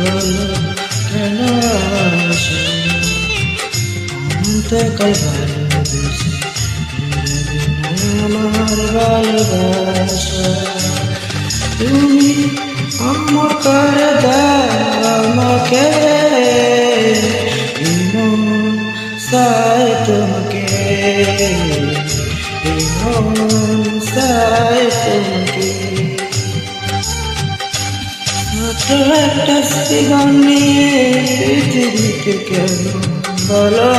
হলো কেন আসে? অনন্তকাল ভালোবেসে আমার ভালোবাসা। তুমি আমার করে আমাকে সাই তোমাকে। সাই তোমাকে। একটা জীবন নিয়ে পৃথিবীতে কেন বলো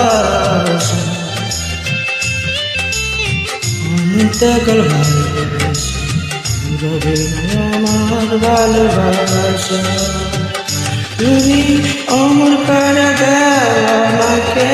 ভালোবেসে আমার আমাকে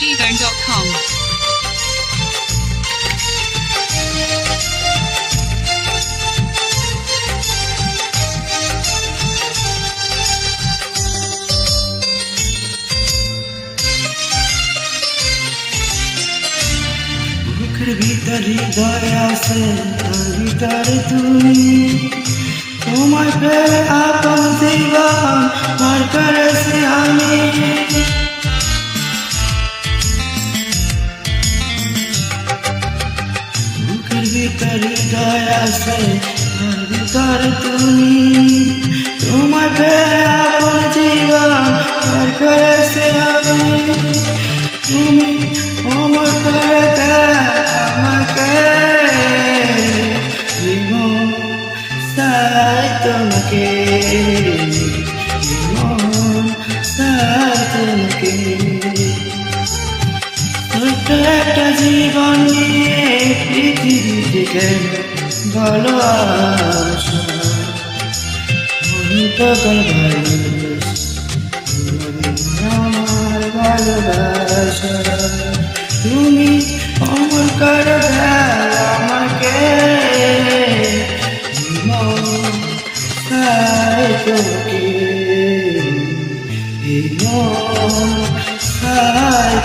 bdgzone.com. বুকের ভিতর হৃদয় আছে তার ভিতরে তুমি তোমায় পেয়ে আপন জীবন পার করেছি আমি হৃদয় আছে তার ভিতরে তুমি। তোমায় পেয়ে জীবন পার করেছি আমি। তুমি অমর করে আমাকে। জীবন সাই তোমাকে জীবন সাই তোমাকে। একটা জীবন কেন ভালো আমার ভালোবাসা। তুমি অমর করে আমাকে। জীবন সাই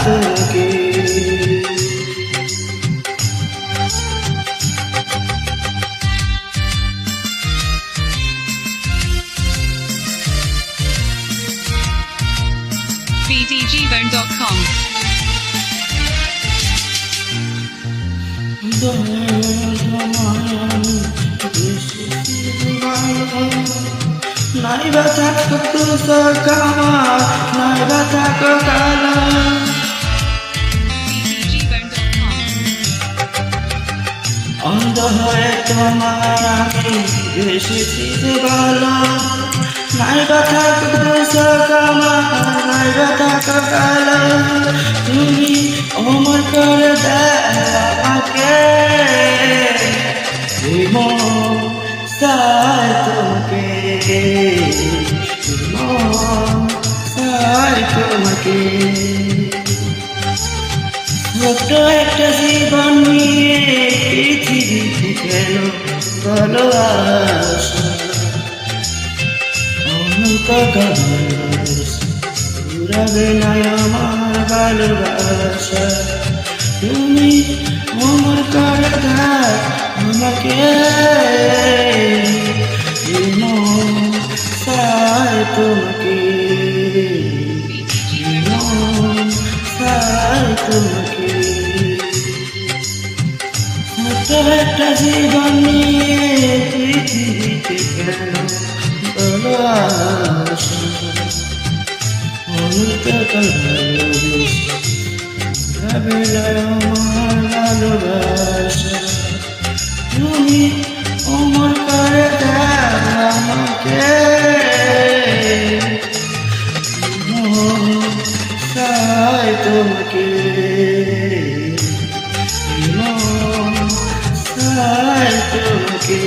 থাকো তুসো কামা নাই বা থাকো কালা bdgzone.com. অন্ধ হয়ে তোমায় আমি এসেছি যে নাই বা থাকো তুসো কামা নাই বা থাকো কালা তুমি অমর করে আমাকে। সাই তোমাকে। সাই তোমাকে। ছোট্ট একটা জীবন নিয়ে পৃথিবীতে আসা ভালোবাসা পুরাবে না আমার ভালোবাসা তুমি অমর করে দাও আমাকে সাই তোমাকে সাই তোমাকে একটা জীবন নিয়ে পৃথিবীতে কেন ভালোবেসে যাবে না আমার ভালোবাসা তুমি অমর করে আমাকে চাই তোমাকে চাই তোমাকে